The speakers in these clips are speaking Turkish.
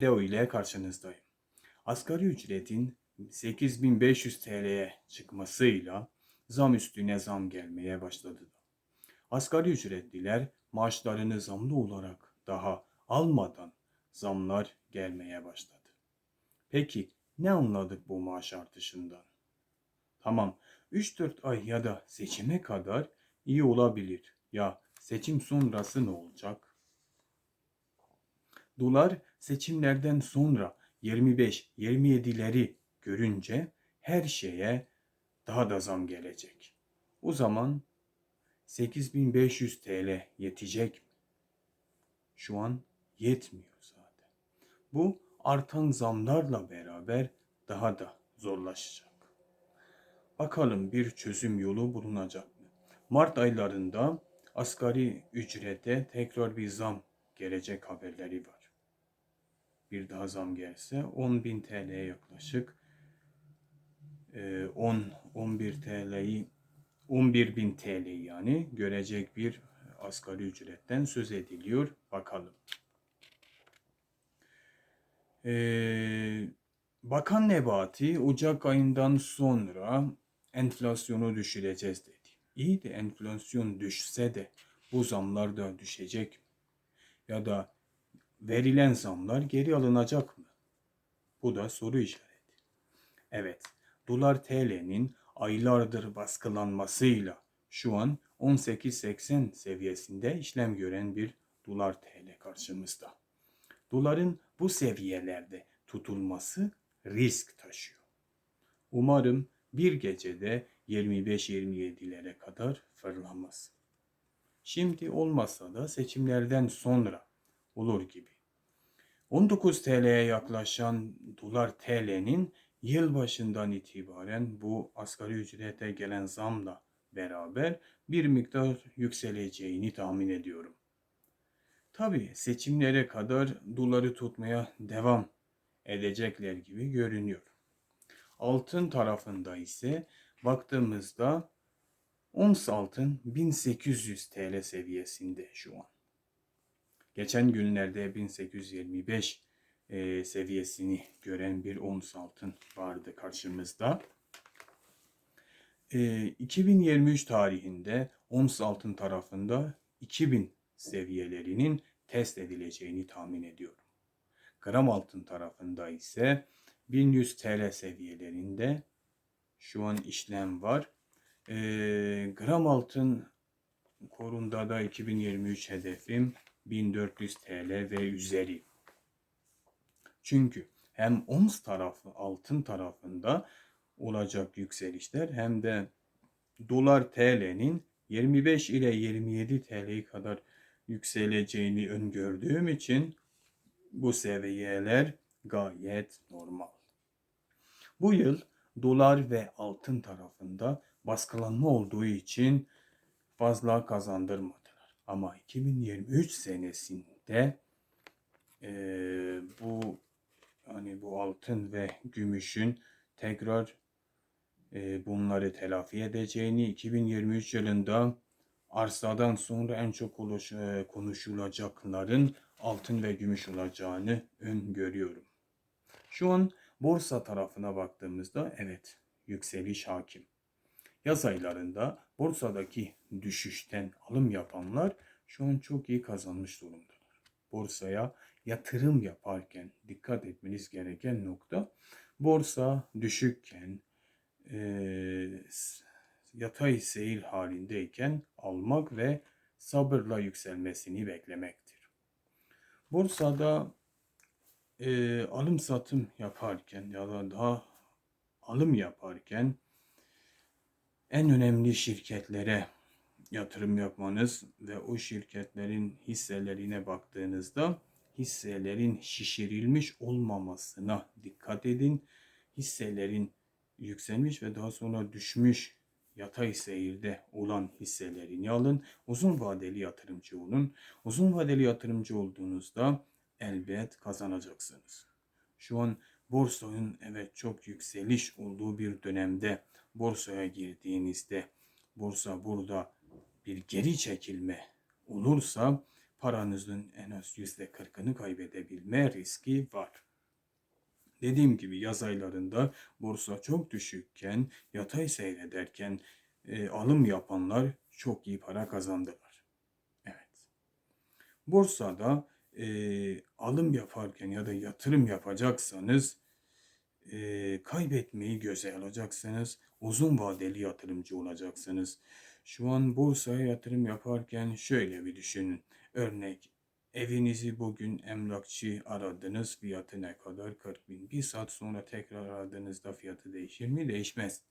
video ile karşınızdayım. Asgari ücretin 8500 TL'ye çıkmasıyla zam üstüne zam gelmeye başladı. Asgari ücretliler maaşlarını zamlı olarak daha almadan zamlar gelmeye başladı. Peki ne anladık bu maaş artışından? Tamam 3-4 ay ya da seçime kadar iyi olabilir. Ya seçim sonrası ne olacak? Dolar seçimlerden sonra 25-27'leri görünce her şeye daha da zam gelecek. O zaman 8500 TL yetecek mi? Şu an yetmiyor zaten. Bu artan zamlarla beraber daha da zorlaşacak. Bakalım bir çözüm yolu bulunacak mı? Mart aylarında asgari ücrete tekrar bir zam gelecek haberleri var. Bir daha zam gelse 10.000 TL'ye yaklaşık e, 10-11 TL'yi 11.000 TL yani görecek bir asgari ücretten söz ediliyor. Bakalım. Ee, Bakan Nebati Ocak ayından sonra enflasyonu düşüreceğiz dedi. İyi de enflasyon düşse de bu zamlar da düşecek? Ya da verilen zamlar geri alınacak mı? Bu da soru işareti. Evet, dolar TL'nin aylardır baskılanmasıyla şu an 18.80 seviyesinde işlem gören bir dolar TL karşımızda. Doların bu seviyelerde tutulması risk taşıyor. Umarım bir gecede 25-27'lere kadar fırlamaz. Şimdi olmasa da seçimlerden sonra olur gibi. 19 TL'ye yaklaşan dolar TL'nin yılbaşından itibaren bu asgari ücrete gelen zamla beraber bir miktar yükseleceğini tahmin ediyorum. Tabi seçimlere kadar doları tutmaya devam edecekler gibi görünüyor. Altın tarafında ise baktığımızda ons altın 1800 TL seviyesinde şu an. Geçen günlerde 1825 e, seviyesini gören bir ons altın vardı karşımızda. E, 2023 tarihinde ons altın tarafında 2000 seviyelerinin test edileceğini tahmin ediyorum. Gram altın tarafında ise 1100 TL seviyelerinde şu an işlem var. E, gram altın korunda da 2023 hedefim 1400 TL ve üzeri. Çünkü hem ons tarafı altın tarafında olacak yükselişler hem de dolar TL'nin 25 ile 27 TL kadar yükseleceğini öngördüğüm için bu seviyeler gayet normal. Bu yıl dolar ve altın tarafında baskılanma olduğu için fazla kazandırmadılar. Ama 2023 senesinde e, bu hani bu altın ve gümüşün tekrar e, bunları telafi edeceğini 2023 yılında arsadan sonra en çok e, konuşulacakların altın ve gümüş olacağını öngörüyorum. Şu an borsa tarafına baktığımızda evet yükseliş hakim. Yaz aylarında borsadaki düşüşten alım yapanlar şu an çok iyi kazanmış durumdalar. Borsaya yatırım yaparken dikkat etmeniz gereken nokta borsa düşükken e, yatay seyir halindeyken almak ve sabırla yükselmesini beklemektir. Borsada e, alım satım yaparken ya da daha alım yaparken en önemli şirketlere yatırım yapmanız ve o şirketlerin hisselerine baktığınızda hisselerin şişirilmiş olmamasına dikkat edin. Hisselerin yükselmiş ve daha sonra düşmüş yatay seyirde olan hisselerini alın. Uzun vadeli yatırımcı olun. Uzun vadeli yatırımcı olduğunuzda elbet kazanacaksınız. Şu an borsanın evet çok yükseliş olduğu bir dönemde borsaya girdiğinizde borsa burada bir geri çekilme olursa paranızın en az yüzde kırkını kaybedebilme riski var. Dediğim gibi yaz aylarında borsa çok düşükken, yatay seyrederken e, alım yapanlar çok iyi para kazandılar. Evet. Borsada e, alım yaparken ya da yatırım yapacaksanız e, kaybetmeyi göze alacaksınız. Uzun vadeli yatırımcı olacaksınız. Şu an borsaya yatırım yaparken şöyle bir düşünün. Örnek evinizi bugün emlakçı aradınız fiyatı ne kadar 40 bin. Bir saat sonra tekrar aradığınızda fiyatı değişir mi? Değişmez.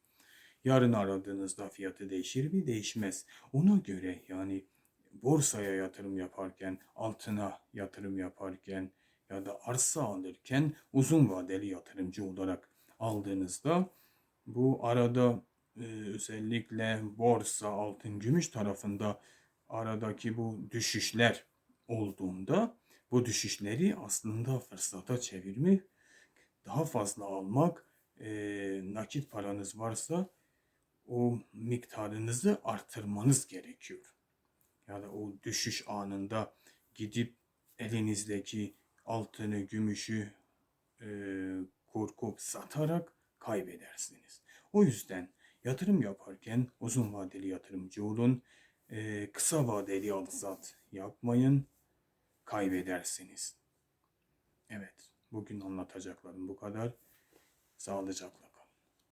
Yarın aradığınızda fiyatı değişir mi? Değişmez. Ona göre yani borsaya yatırım yaparken, altına yatırım yaparken ya da arsa alırken uzun vadeli yatırımcı olarak aldığınızda bu arada e, özellikle borsa, altın, gümüş tarafında aradaki bu düşüşler olduğunda bu düşüşleri aslında fırsata çevirmek, daha fazla almak, e, nakit paranız varsa o miktarınızı artırmanız gerekiyor. Ya da o düşüş anında gidip elinizdeki altını, gümüşü e, korkup satarak kaybedersiniz. O yüzden yatırım yaparken uzun vadeli yatırımcı olun. E, kısa vadeli alsat yapmayın. Kaybedersiniz. Evet, bugün anlatacaklarım bu kadar. Sağlıcakla.